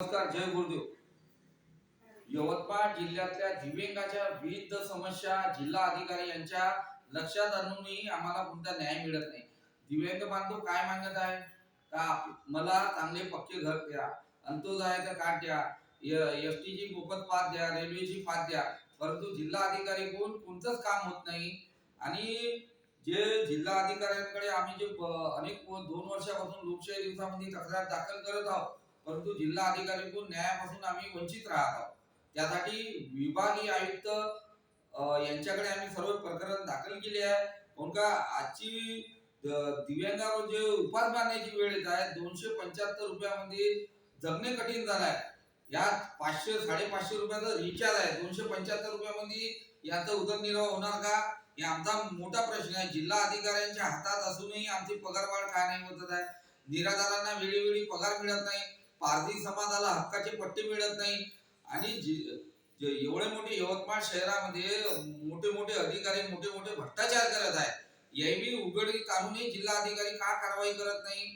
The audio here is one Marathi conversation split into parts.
नमस्कार जय गुरुदेव. यवतमाळ जिल्ह्यातल्या दिव्यांगाच्या विविध समस्या जिल्हा अधिकारी यांच्या लक्षात आणूनही आम्हाला कोणता न्याय मिळत नाही. दिव्यांग बांधव काय मागत आहे? का मला चांगले पक्के घर द्या अंत्योदयाचं कार्ड द्या एस टीची मोफत पास द्या रेल्वेची पास द्या परंतु जिल्हा अधिकारी कोण? कोणतंच काम होत नाही. आणि जे जिल्हा अधिकाऱ्यांकडे आम्ही जे अनेक दोन वर्षापासून लोकशाही दिवसामध्ये तक्रार दाखल करत आहोत परंतु जिल्हा अधिकारी पण न्यायापासून आम्ही वंचित राहत आहोत. त्यासाठी विभागीय आयुक्त यांच्याकडे आम्ही सर्व प्रकरण दाखल केले आहे. म्हणून का? आजची दिव्यांगावर जे उपास मारण्याची वेळ येत आहे दोनशे पंच्याहत्तर रुपयामध्ये जगणे कठीण झालं आहे. यात पाचशे साडेपाचशे रुपयाचा रिचार्ज आहे. दोनशे पंच्याहत्तर रुपयामध्ये याचा उदरनिर्वाह होणार का? हे आमचा मोठा प्रश्न आहे. जिल्हा अधिकाऱ्यांच्या हातात असूनही आमची पगारवाढ का नाही होत आहे. निराधारांना वेळोवेळी पगार मिळत नाही. पारधी समाजाला हक्काचे पट्टे मिळत नाही. आणि एवढे मोठे यवतमाळ शहरामध्ये मोठे मोठे अधिकारी मोठे मोठे भ्रष्टाचार करत आहे याही उघडकीस काढूनही जिल्हा अधिकारी का कारवाई करत नाही?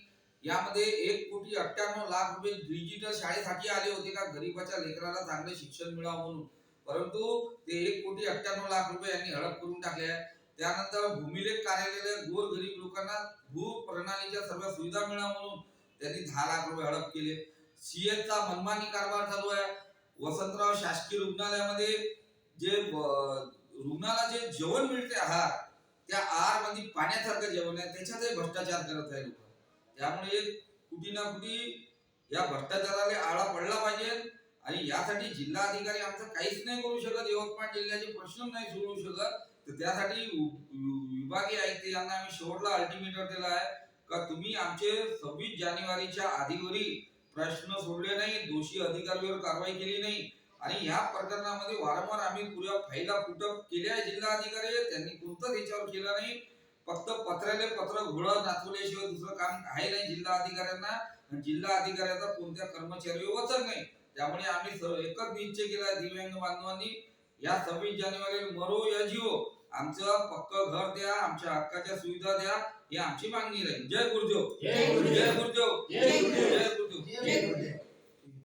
यामध्ये एक कोटी अठ्ठ्याण्णव लाख रुपये डिजिटल शाळेसाठी आले होते का? गरीबाच्या लेकराला चांगले शिक्षण मिळावं म्हणून. परंतु ते एक कोटी अठ्ठ्याण्णव लाख रुपये यांनी हडप करून टाकले आहे त्यानंतर भूमिलेख कार्यालयाला गोर गरीब लोकांना भू प्रणालीच्या सर्व सुविधा मिळावं म्हणून त्यांनी दहा लाख रुपये हडप केले. सीएचा मनमानी कारभार चालू आहे. वसंतराव शासकीय रुग्णालयामध्ये जे रुग्णाला जे जेवण मिळते आहार त्या आहारमध्ये पाण्यासारखं जेवण आहे. त्याच्यातही भ्रष्टाचार करत आहे लोक. त्यामुळे कुठे ना कुठे या भ्रष्टाचाराला आळा पडला पाहिजे. आणि यासाठी जिल्हा अधिकारी आमचं काहीच नाही करू शकत. यवतमाळ जिल्ह्याचे प्रश्न नाही सोडवू शकत. तर त्यासाठी विभागीय आयुक्त यांना आम्ही शेवटला अल्टिमेटर दिला आहे. का तुम्ही आमचे सव्वीस जानेवारीच्या आधीवरी प्रश्न सोडले नाही दोषी अधिकारीवर कारवाई केली नाही आणि या प्रकरणामध्ये वारंवार आम्ही पुऱ्या फाईला फुटप केल्या आहे जिल्हा अधिकारी त्यांनी कोणताच याच्यावर केलं नाही. फक्त पत्राले पत्र घोळं नाचवल्याशिवाय दुसरं काम आहे नाही जिल्हा अधिकाऱ्यांना. आणि जिल्हा अधिकाऱ्याचा कोणत्या कर्मचारी वचन नाही. त्यामुळे आम्ही सर्व एकच निश्चय केला दिव्यांग बांधवांनी या सव्वीस जानेवारी मरो या जिओ. आमचं पक्क घर द्या आमच्या हक्काच्या सुविधा द्या ही आमची मागणी राहील जय गुरुदेव जय गुरुदेव. जय गुरुदेव जय गुरुदेव. जय गुरुदेव जय गुरुदेव